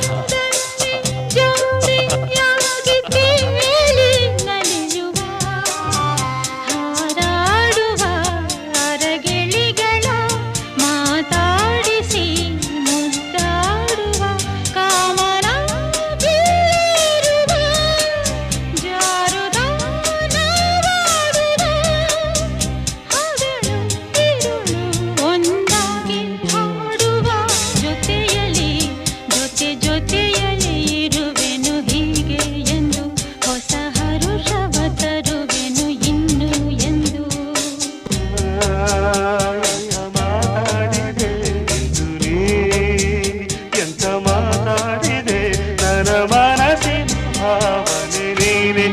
哈哈。ಜೊತೆಯಲ್ಲಿ ಇರುವೆನು ಹೀಗೆ ಎಂದು, ಹೊಸ ಹರುಷವ ತರುವೆನು ಇನ್ನು ಎಂದು. ಮಾತಾಡಿದೆ ಎಂತ ಮಾತಾಡಿದೆ, ನನ್ನ ಮನಸ್ಸಿನ ಭಾವನೆ ನೀನೆ.